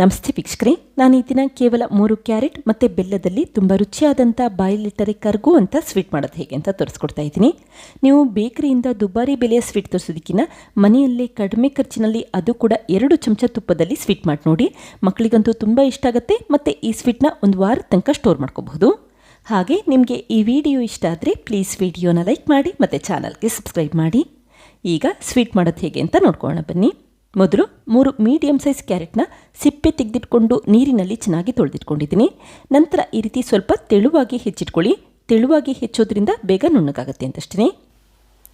ನಮಸ್ತೆ ವೀಕ್ಷಕರೇ ನಾನು ಈ ದಿನ ಕೇವಲ ಮೂರು ಕ್ಯಾರೆಟ್ ಮತ್ತು ಬೆಲ್ಲದಲ್ಲಿ ತುಂಬ ರುಚಿಯಾದಂಥ ಬಾಯಿಲಿಟ್ಟರೆ ಕರ್ಗು ಅಂತ ಸ್ವೀಟ್ ಮಾಡೋದು ಹೇಗೆ ಅಂತ ತೋರಿಸ್ಕೊಡ್ತಾ ಇದ್ದೀನಿ. ನೀವು ಬೇಕರಿಯಿಂದ ದುಬಾರಿ ಬೆಲೆಯ ಸ್ವೀಟ್ ತೋರಿಸೋದಕ್ಕಿಂತ ಮನೆಯಲ್ಲೇ ಕಡಿಮೆ ಖರ್ಚಿನಲ್ಲಿ ಅದು ಕೂಡ ಎರಡು ಚಮಚ ತುಪ್ಪದಲ್ಲಿ ಸ್ವೀಟ್ ಮಾಡಿ ನೋಡಿ. ಮಕ್ಕಳಿಗಂತೂ ತುಂಬ ಇಷ್ಟ ಆಗುತ್ತೆ ಮತ್ತು ಈ ಸ್ವೀಟ್ನ ಒಂದು ವಾರದ ತನಕ ಸ್ಟೋರ್ ಮಾಡ್ಕೋಬಹುದು. ಹಾಗೆ ನಿಮಗೆ ಈ ವಿಡಿಯೋ ಇಷ್ಟ ಆದರೆ ಪ್ಲೀಸ್ ವಿಡಿಯೋನ ಲೈಕ್ ಮಾಡಿ ಮತ್ತು ಚಾನಲ್ಗೆ ಸಬ್ಸ್ಕ್ರೈಬ್ ಮಾಡಿ. ಈಗ ಸ್ವೀಟ್ ಮಾಡೋದು ಹೇಗೆ ಅಂತ ನೋಡ್ಕೊಳ್ಳೋಣ ಬನ್ನಿ. ಮೊದಲು ಮೂರು ಮೀಡಿಯಮ್ ಸೈಜ್ ಕ್ಯಾರೆಟ್ನ ಸಿಪ್ಪೆ ತೆಗೆದಿಟ್ಕೊಂಡು ನೀರಿನಲ್ಲಿ ಚೆನ್ನಾಗಿ ತೊಳೆದಿಟ್ಕೊಂಡಿದ್ದೀನಿ. ನಂತರ ಈ ರೀತಿ ಸ್ವಲ್ಪ ತೆಳುವಾಗಿ ಹೆಚ್ಚಿಟ್ಕೊಳ್ಳಿ. ತೆಳುವಾಗಿ ಹೆಚ್ಚೋದ್ರಿಂದ ಬೇಗ ನುಣ್ಣಗಾಗುತ್ತೆ ಅಂತಷ್ಟೇ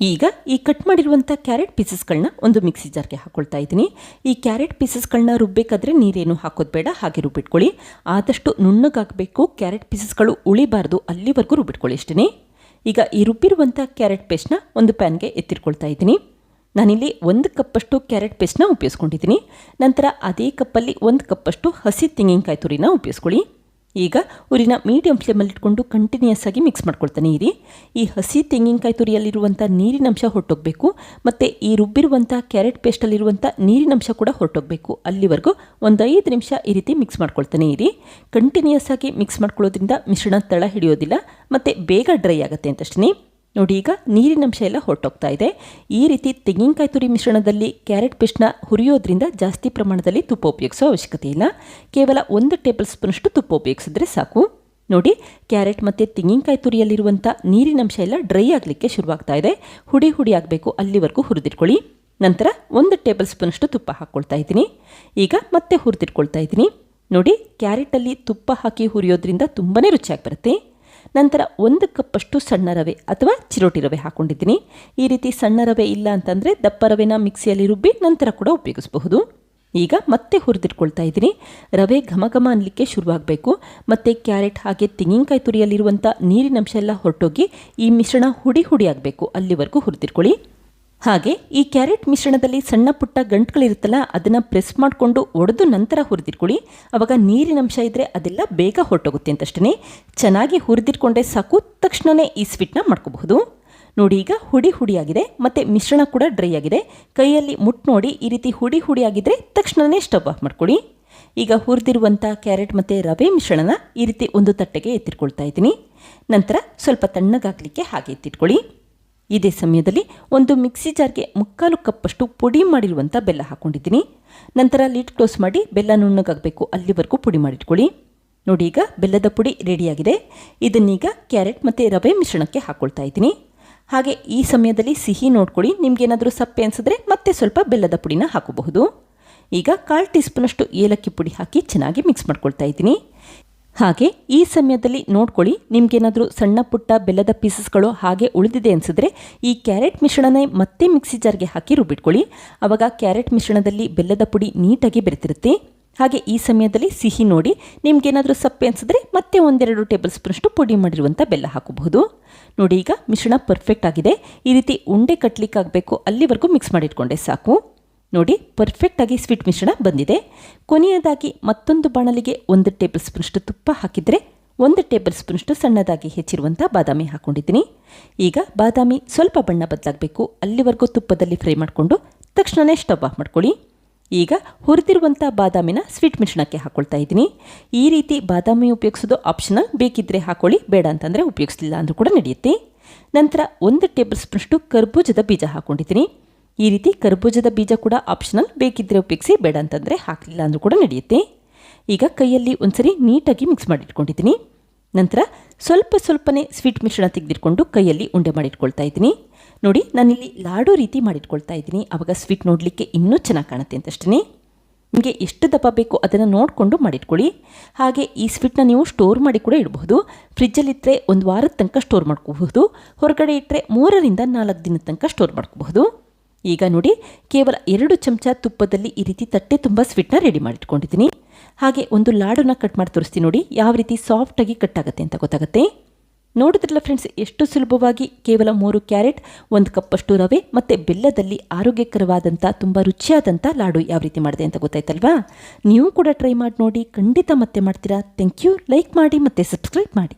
ಈಗ ಈ ಕಟ್ ಮಾಡಿರುವಂಥ ಕ್ಯಾರೆಟ್ ಪೀಸಸ್ಗಳನ್ನ ಒಂದು ಮಿಕ್ಸಿ ಜಾರ್ಗೆ ಹಾಕ್ಕೊಳ್ತಾ ಇದ್ದೀನಿ. ಈ ಕ್ಯಾರೆಟ್ ಪೀಸಸ್ಗಳನ್ನ ರುಬ್ಬೇಕಾದ್ರೆ ನೀರೇನು ಹಾಕೋದು ಬೇಡ, ಹಾಗೆ ರುಬ್ಬಿಟ್ಕೊಳ್ಳಿ. ಆದಷ್ಟು ನುಣ್ಣಗಾಗಬೇಕು ಕ್ಯಾರೆಟ್ ಪೀಸಸ್ಗಳು ಉಳಿಬಾರ್ದು, ಅಲ್ಲಿವರೆಗೂ ರುಬ್ಬಿಟ್ಕೊಳ್ಳಿ ಅಷ್ಟೇ ಈಗ ಈ ರುಬ್ಬಿರುವಂಥ ಕ್ಯಾರೆಟ್ ಪೇಸ್ಟ್ನ ಒಂದು ಪ್ಯಾನ್ಗೆ ಎತ್ತಿಟ್ಕೊಳ್ತಾ ಇದ್ದೀನಿ. ನಾನಿಲ್ಲಿ ಒಂದು ಕಪ್ಪಷ್ಟು ಕ್ಯಾರೆಟ್ ಪೇಸ್ಟ್ನ ಉಪಯೋಗಿಸ್ಕೊಂಡಿದ್ದೀನಿ. ನಂತರ ಅದೇ ಕಪ್ಪಲ್ಲಿ ಒಂದು ಕಪ್ಪಷ್ಟು ಹಸಿ ತೆಂಗಿನಕಾಯಿ ತುರಿನ ಉಪಯೋಗಿಸ್ಕೊಳ್ಳಿ. ಈಗ ಊರಿನ ಮೀಡಿಯಂ ಫ್ಲೇಮಲ್ಲಿ ಇಟ್ಕೊಂಡು ಕಂಟಿನ್ಯೂಸ್ ಆಗಿ ಮಿಕ್ಸ್ ಮಾಡ್ಕೊಳ್ತಾನೆ ಇರಿ. ಈ ಹಸಿ ತೆಂಗಿನಕಾಯಿ ತುರಿಯಲ್ಲಿರುವಂಥ ನೀರಿನಂಶ ಹೊರಟೋಗಬೇಕು ಮತ್ತು ಈ ರುಬ್ಬಿರುವಂಥ ಕ್ಯಾರೆಟ್ ಪೇಸ್ಟಲ್ಲಿರುವಂಥ ನೀರಿನಂಶ ಕೂಡ ಹೊರಟೋಗಬೇಕು. ಅಲ್ಲಿವರೆಗೂ ಒಂದು ಐದು ನಿಮಿಷ ಈ ರೀತಿ ಮಿಕ್ಸ್ ಮಾಡ್ಕೊಳ್ತಾನೆ ಇರಿ. ಕಂಟಿನ್ಯೂಸ್ ಆಗಿ ಮಿಕ್ಸ್ ಮಾಡ್ಕೊಳ್ಳೋದ್ರಿಂದ ಮಿಶ್ರಣ ತಳ ಹಿಡಿಯೋದಿಲ್ಲ ಮತ್ತು ಬೇಗ ಡ್ರೈ ಆಗುತ್ತೆ ಅಂತಷ್ಟೇ ನೋಡಿ ಈಗ ನೀರಿನಂಶ ಎಲ್ಲ ಹೊರಟೋಗ್ತಾ ಇದೆ. ಈ ರೀತಿ ತೆಂಗಿನಕಾಯಿ ತುರಿ ಮಿಶ್ರಣದಲ್ಲಿ ಕ್ಯಾರೆಟ್ ಪೇಸ್ಟ್ನ ಹುರಿಯೋದ್ರಿಂದ ಜಾಸ್ತಿ ಪ್ರಮಾಣದಲ್ಲಿ ತುಪ್ಪ ಉಪಯೋಗಿಸೋ ಅವಶ್ಯಕತೆ ಇಲ್ಲ. ಕೇವಲ ಒಂದು ಟೇಬಲ್ ಸ್ಪೂನಷ್ಟು ತುಪ್ಪ ಉಪಯೋಗಿಸಿದ್ರೆ ಸಾಕು. ನೋಡಿ, ಕ್ಯಾರೆಟ್ ಮತ್ತು ತೆಂಗಿನಕಾಯಿ ತುರಿಯಲ್ಲಿರುವಂಥ ನೀರಿನಂಶ ಎಲ್ಲ ಡ್ರೈ ಆಗಲಿಕ್ಕೆ ಶುರುವಾಗ್ತಾ ಇದೆ. ಹುಡಿ ಹುಡಿ ಆಗಬೇಕು, ಅಲ್ಲಿವರೆಗೂ ಹುರಿದಿಟ್ಕೊಳ್ಳಿ. ನಂತರ ಒಂದು ಟೇಬಲ್ ಸ್ಪೂನಷ್ಟು ತುಪ್ಪ ಹಾಕ್ಕೊಳ್ತಾ ಇದ್ದೀನಿ. ಈಗ ಮತ್ತೆ ಹುರಿದಿಟ್ಕೊಳ್ತಾ ಇದ್ದೀನಿ. ನೋಡಿ, ಕ್ಯಾರೆಟಲ್ಲಿ ತುಪ್ಪ ಹಾಕಿ ಹುರಿಯೋದ್ರಿಂದ ತುಂಬಾ ರುಚಿಯಾಗಿ ಬರುತ್ತೆ. ನಂತರ ಒಂದು ಕಪ್ಪಷ್ಟು ಸಣ್ಣ ರವೆ ಅಥವಾ ಚಿರೋಟಿ ರವೆ ಹಾಕ್ಕೊಂಡಿದ್ದೀನಿ ಈ ರೀತಿ ಸಣ್ಣ ರವೆ ಇಲ್ಲ ಅಂತಂದರೆ ದಪ್ಪ ರವೆನ ಮಿಕ್ಸಿಯಲ್ಲಿ ರುಬ್ಬಿ ನಂತರ ಕೂಡ ಉಪಯೋಗಿಸಬಹುದು. ಈಗ ಮತ್ತೆ ಹುರಿದಿಟ್ಕೊಳ್ತಾ ಇದ್ದೀನಿ. ರವೆ ಘಮ ಘಮ ಅನ್ನಲಿಕ್ಕೆ ಶುರುವಾಗಬೇಕು. ಮತ್ತು ಕ್ಯಾರೆಟ್ ಹಾಗೆ ತೆಂಗಿನಕಾಯಿ ತುರಿಯಲ್ಲಿರುವಂಥ ನೀರಿನಂಶ ಎಲ್ಲ ಹೊರಟೋಗಿ ಈ ಮಿಶ್ರಣ ಹುಡಿ ಹುಡಿ ಆಗಬೇಕು. ಅಲ್ಲಿವರೆಗೂ ಹುರಿದಿಟ್ಕೊಳ್ಳಿ. ಹಾಗೆ ಈ ಕ್ಯಾರೆಟ್ ಮಿಶ್ರಣದಲ್ಲಿ ಸಣ್ಣ ಪುಟ್ಟ ಗಂಟುಗಳಿರುತ್ತಲ್ಲ, ಅದನ್ನು ಪ್ರೆಸ್ ಮಾಡಿಕೊಂಡು ಒಡೆದು ನಂತರ ಹುರಿದಿಟ್ಕೊಳ್ಳಿ. ಆವಾಗ ನೀರಿನಂಶ ಇದ್ದರೆ ಅದೆಲ್ಲ ಬೇಗ ಹೊರಟೋಗುತ್ತೆ ಅಂತಷ್ಟೇ ಚೆನ್ನಾಗಿ ಹುರಿದಿಟ್ಕೊಂಡೆ ಸಾಕು ತಕ್ಷಣವೇ ಈ ಸ್ವೀಟ್ನ ಮಾಡ್ಕೋಬಹುದು. ನೋಡಿ, ಈಗ ಹುಡಿ ಹುಡಿಯಾಗಿದೆ, ಮತ್ತು ಮಿಶ್ರಣ ಕೂಡ ಡ್ರೈ ಆಗಿದೆ. ಕೈಯಲ್ಲಿ ಮುಟ್ಟು ನೋಡಿ, ಈ ರೀತಿ ಹುಡಿ ಹುಡಿಯಾಗಿದ್ದರೆ ತಕ್ಷಣವೇ ಸ್ಟವ್ ಆಫ್ ಮಾಡ್ಕೊಳ್ಳಿ. ಈಗ ಹುರಿದಿರುವಂಥ ಕ್ಯಾರೆಟ್ ಮತ್ತು ರವೆ ಮಿಶ್ರಣನ ಈ ರೀತಿ ಒಂದು ತಟ್ಟೆಗೆ ಎತ್ತಿಟ್ಕೊಳ್ತಾ ಇದ್ದೀನಿ. ನಂತರ ಸ್ವಲ್ಪ ತಣ್ಣಗಾಗಲಿಕ್ಕೆ ಹಾಗೆ ಎತ್ತಿಟ್ಕೊಳ್ಳಿ. ಇದೇ ಸಮಯದಲ್ಲಿ ಒಂದು ಮಿಕ್ಸಿ ಜಾರ್ಗೆ ಮುಕ್ಕಾಲು ಕಪ್ಪಷ್ಟು ಪುಡಿ ಮಾಡಿರುವಂಥ ಬೆಲ್ಲ ಹಾಕ್ಕೊಂಡಿದ್ದೀನಿ ನಂತರ ಲಿಡ್ ಕ್ಲೋಸ್ ಮಾಡಿ ಬೆಲ್ಲ ನುಣ್ಣಗಾಗಬೇಕು, ಅಲ್ಲಿವರೆಗೂ ಪುಡಿ ಮಾಡಿಟ್ಕೊಳ್ಳಿ. ನೋಡಿ ಈಗ ಬೆಲ್ಲದ ಪುಡಿ ರೆಡಿಯಾಗಿದೆ. ಇದನ್ನೀಗ ಕ್ಯಾರೆಟ್ ಮತ್ತು ರವೆ ಮಿಶ್ರಣಕ್ಕೆ ಹಾಕ್ಕೊಳ್ತಾ ಇದ್ದೀನಿ. ಹಾಗೆ ಈ ಸಮಯದಲ್ಲಿ ಸಿಹಿ ನೋಡ್ಕೊಳ್ಳಿ, ನಿಮಗೇನಾದರೂ ಸಪ್ಪೆ ಅನಿಸಿದ್ರೆ ಮತ್ತೆ ಸ್ವಲ್ಪ ಬೆಲ್ಲದ ಪುಡಿನ ಹಾಕಬಹುದು. ಈಗ ಕಾಲು ಟೀ ಸ್ಪೂನಷ್ಟು ಏಲಕ್ಕಿ ಪುಡಿ ಹಾಕಿ ಚೆನ್ನಾಗಿ ಮಿಕ್ಸ್ ಮಾಡ್ಕೊಳ್ತಾ ಇದ್ದೀನಿ. ಹಾಗೆ ಈ ಸಮಯದಲ್ಲಿ ನೋಡ್ಕೊಳ್ಳಿ, ನಿಮ್ಗೇನಾದರೂ ಸಣ್ಣ ಪುಟ್ಟ ಬೆಲ್ಲದ ಪೀಸಸ್ಗಳು ಹಾಗೆ ಉಳಿದಿದೆ ಅನಿಸಿದ್ರೆ ಈ ಕ್ಯಾರೆಟ್ ಮಿಶ್ರಣನೇ ಮತ್ತೆ ಮಿಕ್ಸಿ ಜಾರ್ಗೆ ಹಾಕಿ ರುಬ್ಬಿಟ್ಕೊಳ್ಳಿ. ಆವಾಗ ಕ್ಯಾರೆಟ್ ಮಿಶ್ರಣದಲ್ಲಿ ಬೆಲ್ಲದ ಪುಡಿ ನೀಟಾಗಿ ಬೆರೆತಿರುತ್ತೆ. ಹಾಗೆ ಈ ಸಮಯದಲ್ಲಿ ಸಿಹಿ ನೋಡಿ, ನಿಮ್ಗೇನಾದರೂ ಸಪ್ಪೆ ಅನಿಸಿದ್ರೆ ಮತ್ತೆ ಒಂದೆರಡು ಟೇಬಲ್ ಸ್ಪೂನಷ್ಟು ಪುಡಿ ಮಾಡಿರುವಂಥ ಬೆಲ್ಲ ಹಾಕಬಹುದು. ನೋಡಿ ಈಗ ಮಿಶ್ರಣ ಪರ್ಫೆಕ್ಟ್ ಆಗಿದೆ. ಈ ರೀತಿ ಉಂಡೆ ಕಟ್ಟಲಿಕ್ಕಾಗಬೇಕು ಅಲ್ಲಿವರೆಗೂ ಮಿಕ್ಸ್ ಮಾಡಿಟ್ಕೊಂಡೆ ಸಾಕು. ನೋಡಿ ಪರ್ಫೆಕ್ಟಾಗಿ ಸ್ವೀಟ್ ಮಿಶ್ರಣ ಬಂದಿದೆ. ಕೊನೆಯದಾಗಿ ಮತ್ತೊಂದು ಬಾಣಲಿಗೆ ಒಂದು ಟೇಬಲ್ ಸ್ಪೂನಷ್ಟು ತುಪ್ಪ ಹಾಕಿದರೆ, ಒಂದು ಟೇಬಲ್ ಸ್ಪೂನಷ್ಟು ಸಣ್ಣದಾಗಿ ಹೆಚ್ಚಿರುವಂಥ ಬಾದಾಮಿ ಹಾಕ್ಕೊಂಡಿದ್ದೀನಿ ಈಗ ಬಾದಾಮಿ ಸ್ವಲ್ಪ ಬಣ್ಣ ಬದಲಾಗಬೇಕು. ಅಲ್ಲಿವರೆಗೂ ತುಪ್ಪದಲ್ಲಿ ಫ್ರೈ ಮಾಡಿಕೊಂಡು ತಕ್ಷಣವೇ ಸ್ಟವ್ ಆಫ್ ಮಾಡ್ಕೊಳ್ಳಿ. ಈಗ ಹುರಿದಿರುವಂಥ ಬಾದಾಮಿನ ಸ್ವೀಟ್ ಮಿಶ್ರಣಕ್ಕೆ ಹಾಕ್ಕೊಳ್ತಾ ಇದ್ದೀನಿ. ಈ ರೀತಿ ಬಾದಾಮಿ ಉಪಯೋಗಿಸೋದು ಆಪ್ಷನಲ್ ಬೇಕಿದ್ದರೆ ಹಾಕೊಳ್ಳಿ, ಬೇಡ ಅಂತಂದರೆ ಉಪಯೋಗಿಸಲಿಲ್ಲ ಅಂದರೂ ಕೂಡ ನಡೆಯುತ್ತೆ. ನಂತರ ಒಂದು ಟೇಬಲ್ ಸ್ಪೂನಷ್ಟು ಕರ್ಬೂಜದ ಬೀಜ ಹಾಕ್ಕೊಂಡಿದ್ದೀನಿ ಈ ರೀತಿ ಕರ್ಬೂಜದ ಬೀಜ ಕೂಡ ಆಪ್ಷನಲ್ ಬೇಕಿದ್ದರೆ ಉಪಯೋಗಿಸಿ, ಬೇಡ ಅಂತಂದರೆ ಹಾಕಲಿಲ್ಲ ಅಂದರೂ ಕೂಡ ನಡೆಯುತ್ತೆ. ಈಗ ಕೈಯಲ್ಲಿ ಒಂದ್ಸರಿ ನೀಟಾಗಿ ಮಿಕ್ಸ್ ಮಾಡಿಟ್ಕೊಂಡಿದ್ದೀನಿ. ನಂತರ ಸ್ವಲ್ಪ ಸ್ವಲ್ಪನೇ ಸ್ವೀಟ್ ಮಿಶ್ರಣ ತೆಗೆದಿಟ್ಕೊಂಡು ಕೈಯಲ್ಲಿ ಉಂಡೆ ಮಾಡಿಟ್ಕೊಳ್ತಾ ಇದ್ದೀನಿ. ನೋಡಿ, ನಾನಿಲ್ಲಿ ಲಾಡು ರೀತಿ ಮಾಡಿಟ್ಕೊಳ್ತಾ ಇದ್ದೀನಿ. ಆವಾಗ ಸ್ವೀಟ್ ನೋಡಲಿಕ್ಕೆ ಇನ್ನೂ ಚೆನ್ನಾಗಿ ಕಾಣುತ್ತೆ ಅಂತಷ್ಟೇ ನಿಮಗೆ ಎಷ್ಟು ದಪ್ಪ ಬೇಕು ಅದನ್ನು ನೋಡಿಕೊಂಡು ಮಾಡಿಟ್ಕೊಳ್ಳಿ. ಹಾಗೆ ಈ ಸ್ವೀಟ್ನ ನೀವು ಸ್ಟೋರ್ ಮಾಡಿ ಕೂಡ ಇಡಬಹುದು. ಫ್ರಿಜ್ಜಲ್ಲಿಟ್ಟರೆ ಒಂದು ವಾರದ ತನಕ ಸ್ಟೋರ್ ಮಾಡ್ಕೋಬಹುದು. ಹೊರಗಡೆ ಇಟ್ಟರೆ ಮೂರರಿಂದ ನಾಲ್ಕು ದಿನದ ತನಕ ಸ್ಟೋರ್ ಮಾಡ್ಕೋಬಹುದು. ಈಗ ನೋಡಿ, ಕೇವಲ ಎರಡು ಚಮಚ ತುಪ್ಪದಲ್ಲಿ ಈ ರೀತಿ ತಟ್ಟೆ ತುಂಬ ಸ್ವೀಟ್ನ ರೆಡಿ ಮಾಡಿಟ್ಕೊಂಡಿದ್ದೀನಿ. ಹಾಗೆ ಒಂದು ಲಾಡನ್ನ ಕಟ್ ಮಾಡಿ ತೋರಿಸ್ತೀನಿ ನೋಡಿ, ಯಾವ ರೀತಿ ಸಾಫ್ಟಾಗಿ ಕಟ್ ಆಗುತ್ತೆ ಅಂತ ಗೊತ್ತಾಗುತ್ತೆ. ನೋಡಿದ್ರಲ್ಲ ಫ್ರೆಂಡ್ಸ್ ಎಷ್ಟು ಸುಲಭವಾಗಿ ಕೇವಲ ಮೂರು ಕ್ಯಾರೆಟ್, ಒಂದು ಕಪ್ಪಷ್ಟು ರವೆ ಮತ್ತು ಬೆಲ್ಲದಲ್ಲಿ ಆರೋಗ್ಯಕರವಾದಂಥ ತುಂಬ ರುಚಿಯಾದಂಥ ಲಾಡು ಯಾವ ರೀತಿ ಮಾಡಿದೆ ಅಂತ ಗೊತ್ತಾಯ್ತಲ್ವಾ? ನೀವು ಕೂಡ ಟ್ರೈ ಮಾಡಿ ನೋಡಿ, ಖಂಡಿತ ಮತ್ತೆ ಮಾಡ್ತೀರಾ. ಥ್ಯಾಂಕ್ ಯು ಲೈಕ್ ಮಾಡಿ ಮತ್ತು ಸಬ್ಸ್ಕ್ರೈಬ್ ಮಾಡಿ.